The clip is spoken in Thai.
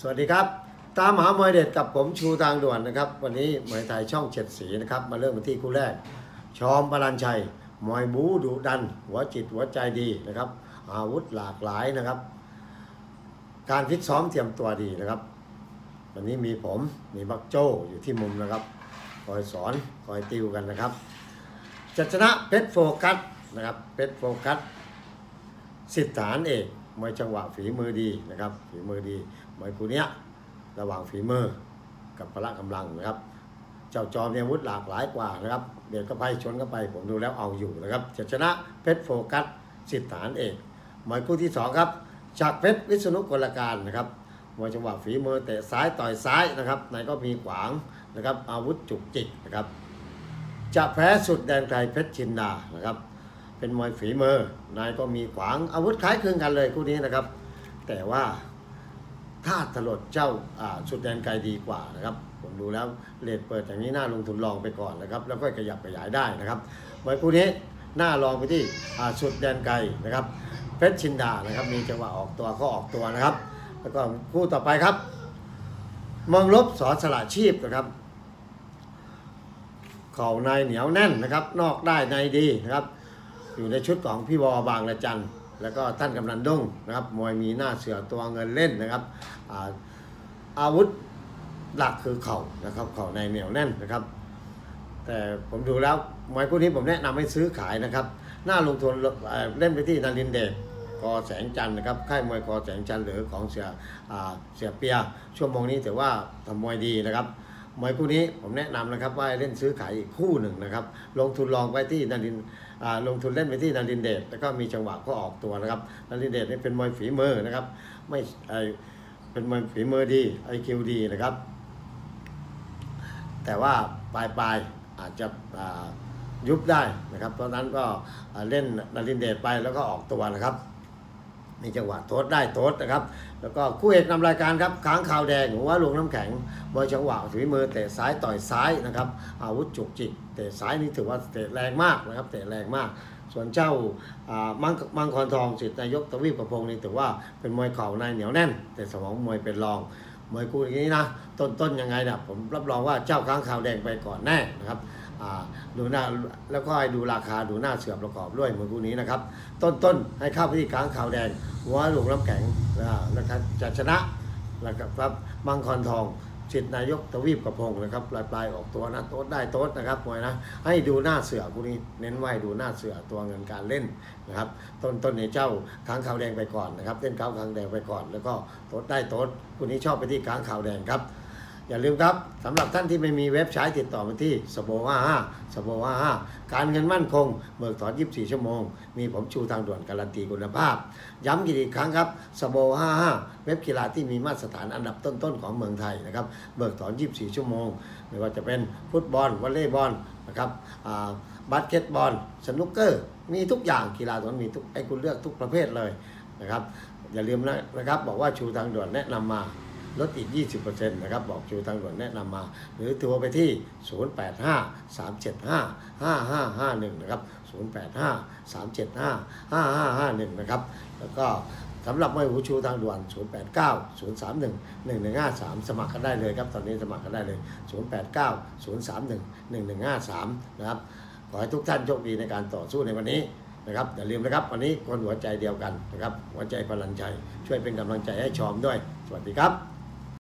สวัสดีครับ ตามหามวยเด็ดกับผมชูทางด่วนนะครับ วันนี้มวยไทยช่องเจ็ดสีนะครับ มาเริ่มกันที่คู่แรก ชอมบาลันชัย มวยบูดุดัน หัวจิตหัวใจดีนะครับ อาวุธหลากหลายนะครับ การฟิตซ้อมเตรียมตัวดีนะครับ วันนี้มีผมมีบักโจอยู่ที่มุมนะครับ คอยสอนคอยติวกันนะครับจะชนะเพชรโฟกัสนะครับเพชรโฟกัสสิบฐานเอก มวยจังหวะฝีมือดีนะครับ ฝีมือดีมวยคู่เนี้ยระหว่างฝีมือกับพละกำลังนะครับ เจ้าจอมเนี่ยวุธหลากหลายกว่านะครับเดี๋ยวก็ไปชนก็ไปผมดูแล้วเอาอยู่นะครับจะชนะเพชรโฟกัสสิบฐานเอกมวยคู่ที่สองครับจากเพชรวิษณุกลการนะครับมวยจังหวะฝีมือเตะซ้ายต่อยซ้ายนะครับไหนก็มีขวางนะครับอาวุธจุกจิกนะครับจะแพ้สุดแดนไกลเพชรชินดานะครับ เป็นมวยฝีมือนายก็มีขวางอาวุธคล้ายคลึงกันเลยคู่นี้นะครับ แต่ว่าถ้าถลดเจ้าอ่าสุดแดนไกลดีกว่านะครับ ผมดูแล้วเลทเปิดอย่างนี้น่าลงทุนลองไปก่อนนะครับ แล้วก็ขยับขยายได้นะครับมวยคู่นี้น่าลองไปที่อ่าสุดแดนไกลนะครับเพชรชินดานะครับ มีจังหวะออกตัวก็ออกตัวนะครับ แล้วก็คู่ต่อไปครับเมองลบสอนสละชีพนะครับเข่าในเหนียวแน่นนะครับ นอกได้ในดีนะครับ อยู่ในชุดของพี่วอบางละจันแล้วก็ท่านกำนันด้งนะครับมวยมีหน้าเสือตัวเงินเล่นนะครับอาอาวุธหลักคือเข่านะครับเข่าในเหนียวแน่นนะครับ แต่ผมดูแล้วมวยคู่นี้ผมแนะนำให้ซื้อขายนะครับหน่าลงทุนเเล่นไปที่นารินเดชกอแสงจันนะครับค่ายมวยกอแสงจันหรือของเสียอ่าเสียเปียชั่วโมงนี้ถือว่าทำมวยดีนะครับ มวยคู่นี้ผมแนะนำนะครับว่าเล่นซื้อขายอีกคู่หนึ่งนะครับ ลงทุนลองไปที่นารินลงทุนเล่นไปที่นารินเดชแล้วก็มีจังหวะก็ออกตัวนะครับนารินเดชนี่เป็นมวยฝีมือนะครับ ไม่ไอเป็นมวยฝีมือดีไอคิวดีนะครับ แต่ว่าปลายปลายๆอาจจะยุบได้นะครับ เพราะนั้นก็เล่นนารินเดชไปแล้วก็ออกตัวนะครับ มีจังหวะโทษได้โทษนะครับ แล้วก็คู่เอกนำรายการครับค้างขาวแดงหัวลงน้ำแข็งมวยจังหวะฝีมือเตะซ้ายต่อยซ้ายนะครับอาวุธจุกจิกเตะซ้ายนี่ถือว่าเตะแรงมากนะครับเตะแรงมาก ส่วนเจ้าามังมังกรทองสิทธินายกตวีปประพงศ์นี่ถือว่าเป็นมวยเข่าในเหนียวแน่น แต่สมองมวยเป็นรองมวยคู่นี้นะต้นต้นยังไงนะผมรับรองว่าเจ้าค้างขาวแดงไปก่อนแน่นะครับ ดูหน้าแล้วก็ให้ดูราคาดูหน้าเสือประกอบด้วยเหมวยคู่นี้นะครับ ต้นต้นให้ข้าวไปที่ค้างขาวแดงหัวหลวงน้ำแข็งอ่าแล้วก็จะชนะแล้วก็ครับมังกรทองสิทธินายกตวีปกระพงนะครับปลายปลายออกตัวนะโต๊ดได้โต๊ดนะครับมวยนะให้ดูหน้าเสือคู่นี้เน้นไหวดูหน้าเสือตัวเงินการเล่นนะครับ ต้นต้นในเจ้าค้างขาวแดงไปก่อนนะครับเล่นค้างขาวแดงไปก่อน แล้วก็โต๊ดได้โต๊ดคู่นี้ชอบไปที่ค้างขาวแดงครับ อย่าลืมครับสำหรับท่านที่ไม่มีเว็บใช้ติดต่อมาที่สโบว่าห้าสโบว่าห้าการเงินมั่นคงเบิกถอน 24 ชั่วโมง มีผมชูทางด่วนการันตีคุณภาพ ย้ำอีกครั้งครับสโบห้าห้าเว็บกีฬาที่มีมาตรฐานอันดับต้นๆของเมืองไทยนะครับเบิกถอน 24 ชั่วโมง ไม่ว่าจะเป็นฟุตบอลวอลเลย์บอลนะครับบาสเกตบอลสนุกเกอร์มีทุกอย่างกีฬาตัวนมีทุกไอ้คุณเลือกทุกประเภทเลยนะครับอย่าลืมนะนะครับบอกว่าชูทางด่วนแนะนำมา ลดอีก 20%นะครับ บอกชูทางด่วนแนะนำมา หรือโทรไปที่ 085 375 5551 นะครับ 085 375 5551 นะครับ แล้วก็สำหรับไม่หูชูทางด่วน 089 031 1153 สมัครกันได้เลยครับ ตอนนี้สมัครกันได้เลย 089 031 1153 นะครับ ขอให้ทุกท่านโชคดีในการต่อสู้ในวันนี้นะครับอย่าลืมนะครับ วันนี้คนหัวใจเดียวกันนะครับ หัวใจพลันใจช่วยเป็นกำลังใจให้ชอมด้วย สวัสดีครับ